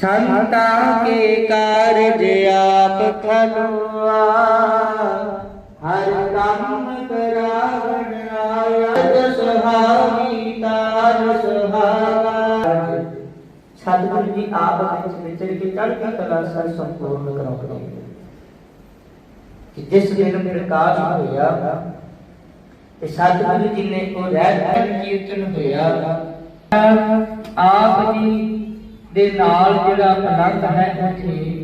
ਸੰਤਾ ਕੇ ਕਾਰਜ ਆਪ ਖਲਵਾ ਹਰ ਕੰਮ ਕਰਾਵਣ ਆਇਆ ਸੁਹਾਵੀ ਜੀ, ਆਪ ਵਿੱਚ ਵਿਚਰ ਕੇ ਚੜ੍ਹਦੀ ਕਲਾ ਸਰ ਸੰਪੂਰਨ ਕਰਾਉਂਦੇ ਕਿ ਜਿਸ ਦਿਨ ਪ੍ਰਕਾਸ਼ ਹੋਇਆ, ਤੇ ਸਤਿਗੁਰੂ ਜੀ ਨੇ ਉਹ ਰਹਿਤ ਕੀਰਤਨ ਹੋਇਆ, ਆਪ ਜੀ ਦੇ ਨਾਲ ਜਿਹੜਾ ਆਨੰਦ ਹੈ ਉੱਥੇ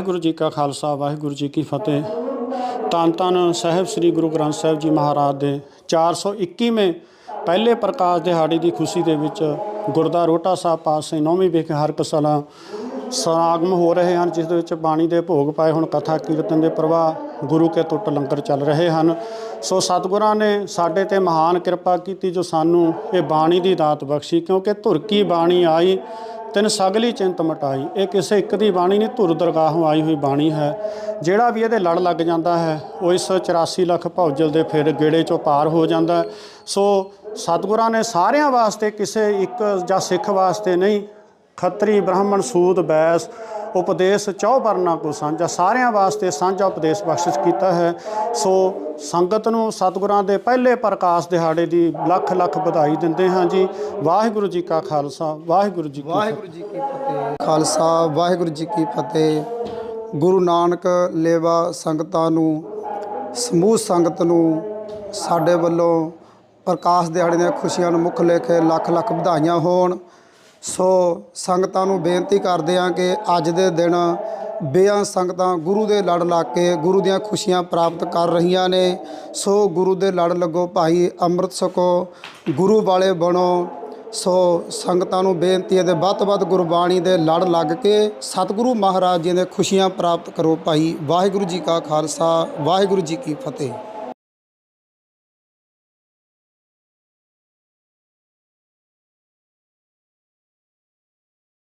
ਵਾਹਿਗੁਰੂ ਜੀ ਕਾ ਖਾਲਸਾ, ਵਾਹਿਗੁਰੂ ਜੀ ਕੀ ਫਤਿਹ। ਧੰਨ ਧੰਨ ਸਾਹਿਬ ਸ੍ਰੀ ਗੁਰੂ ਗ੍ਰੰਥ ਸਾਹਿਬ ਜੀ ਮਹਾਰਾਜ ਦੇ 421ਵੇਂ ਪਹਿਲੇ ਪ੍ਰਕਾਸ਼ ਦਿਹਾੜੇ ਦੀ ਖੁਸ਼ੀ ਦੇ ਵਿੱਚ ਗੁਰਦਾ ਰੋਟਾ ਸਾਹਿਬ ਪਾਸੇ ਨੌਵੀਂ ਵਿਖੇ ਹਰ ਕਸਲਾ ਸਮਾਗਮ ਹੋ ਰਹੇ ਹਨ, ਜਿਸ ਦੇ ਵਿੱਚ ਬਾਣੀ ਦੇ ਭੋਗ ਪਾਏ ਹੁਣ ਕਥਾ ਕੀਰਤਨ ਦੇ ਪ੍ਰਵਾਹ ਗੁਰੂ ਕੇ ਟੁੱਟ ਲੰਗਰ ਚੱਲ ਰਹੇ ਹਨ। ਸੋ ਸਤਿਗੁਰਾਂ ਨੇ ਸਾਡੇ ਤੇ ਮਹਾਨ ਕਿਰਪਾ ਕੀਤੀ ਜੋ ਸਾਨੂੰ ਇਹ ਬਾਣੀ ਦੀ ਦਾਤ ਬਖਸ਼ੀ, ਕਿਉਂਕਿ ਧੁਰ ਕੀ ਬਾਣੀ ਆਈ ਤਿੰਨ ਸਗਲੀ ਚਿੰਤ ਮਟਾਈ। ਇਹ ਕਿਸੇ ਇੱਕ ਦੀ ਬਾਣੀ ਨਹੀਂ, ਧੁਰ ਦਰਗਾਹੋਂ ਆਈ ਹੋਈ ਬਾਣੀ ਹੈ। ਜਿਹੜਾ ਵੀ ਇਹਦੇ ਲੜ ਲੱਗ ਜਾਂਦਾ ਹੈ, ਉਹ ਇਸ 84 ਲੱਖ ਭੌਜਲ ਦੇ ਫਿਰ ਗੇੜੇ ਚੋਂ ਪਾਰ ਹੋ ਜਾਂਦਾ ਸੋ ਸਤਿਗੁਰਾਂ ਨੇ ਸਾਰਿਆਂ ਵਾਸਤੇ ਕਿਸੇ ਇੱਕ ਜਾਂ ਸਿੱਖ ਵਾਸਤੇ ਨਹੀਂ, ਖੱਤਰੀ ਬ੍ਰਾਹਮਣ ਸੂਦ ਬੈਸ ਉਪਦੇਸ਼ ਚੌ ਵਰਨਾ ਕੋ ਸਾਂਝਾ। ਸਾਰਿਆਂ ਵਾਸਤੇ ਸਾਂਝਾ ਉਪਦੇਸ਼ ਬਖਸ਼ਿਸ਼ ਕੀਤਾ ਹੈ। ਸੋ ਸੰਗਤ ਨੂੰ ਸਤਿਗੁਰਾਂ ਦੇ ਪਹਿਲੇ ਪ੍ਰਕਾਸ਼ ਦਿਹਾੜੇ ਦੀ ਲੱਖ ਲੱਖ ਵਧਾਈ ਦਿੰਦੇ ਹਾਂ ਜੀ। ਵਾਹਿਗੁਰੂ ਜੀ ਕਾ ਖਾਲਸਾ, ਵਾਹਿਗੁਰੂ ਜੀ ਕੀ ਵਾਹਿਗੁਰੂ ਜੀ ਕੀ ਫਤਿਹ। ਖਾਲਸਾ, ਵਾਹਿਗੁਰੂ ਜੀ ਕੀ ਫਤਿਹ। ਗੁਰੂ ਨਾਨਕ ਲੇਵਾ ਸੰਗਤਾਂ ਨੂੰ, ਸਮੂਹ ਸੰਗਤ ਨੂੰ, ਸਾਡੇ ਵੱਲੋਂ ਪ੍ਰਕਾਸ਼ ਦਿਹਾੜੇ ਦੀਆਂ ਖੁਸ਼ੀਆਂ ਨੂੰ ਮੁੱਖ ਲੈ ਕੇ ਲੱਖ ਲੱਖ ਵਧਾਈਆਂ ਹੋਣ। ਸੋ ਸੰਗਤਾਂ ਨੂੰ ਬੇਨਤੀ ਕਰਦੇ ਹਾਂ ਕਿ ਅੱਜ ਦੇ ਦਿਨ ਬੇਆਂ ਸੰਗਤਾਂ ਗੁਰੂ ਦੇ ਲੜ ਲੱਗ ਕੇ ਗੁਰੂ ਦੀਆਂ ਖੁਸ਼ੀਆਂ ਪ੍ਰਾਪਤ ਕਰ ਰਹੀਆਂ ਨੇ। ਸੋ ਗੁਰੂ ਦੇ ਲੜ ਲੱਗੋ ਭਾਈ ਅੰਮ੍ਰਿਤ ਛਕੋ, ਗੁਰੂ ਵਾਲੇ ਬਣੋ। ਸੋ ਸੰਗਤਾਂ ਨੂੰ ਬੇਨਤੀ ਹੈ ਤੇ ਵੱਧ ਤੋਂ ਵੱਧ ਗੁਰਬਾਣੀ ਦੇ ਲੜ ਲੱਗ ਕੇ ਸਤਿਗੁਰੂ ਮਹਾਰਾਜ ਜੀ ਦੇ ਖੁਸ਼ੀਆਂ ਪ੍ਰਾਪਤ ਕਰੋ ਭਾਈ। ਵਾਹਿਗੁਰੂ ਜੀ ਕਾ ਖਾਲਸਾ, ਵਾਹਿਗੁਰੂ ਜੀ ਕੀ ਫਤਿਹ।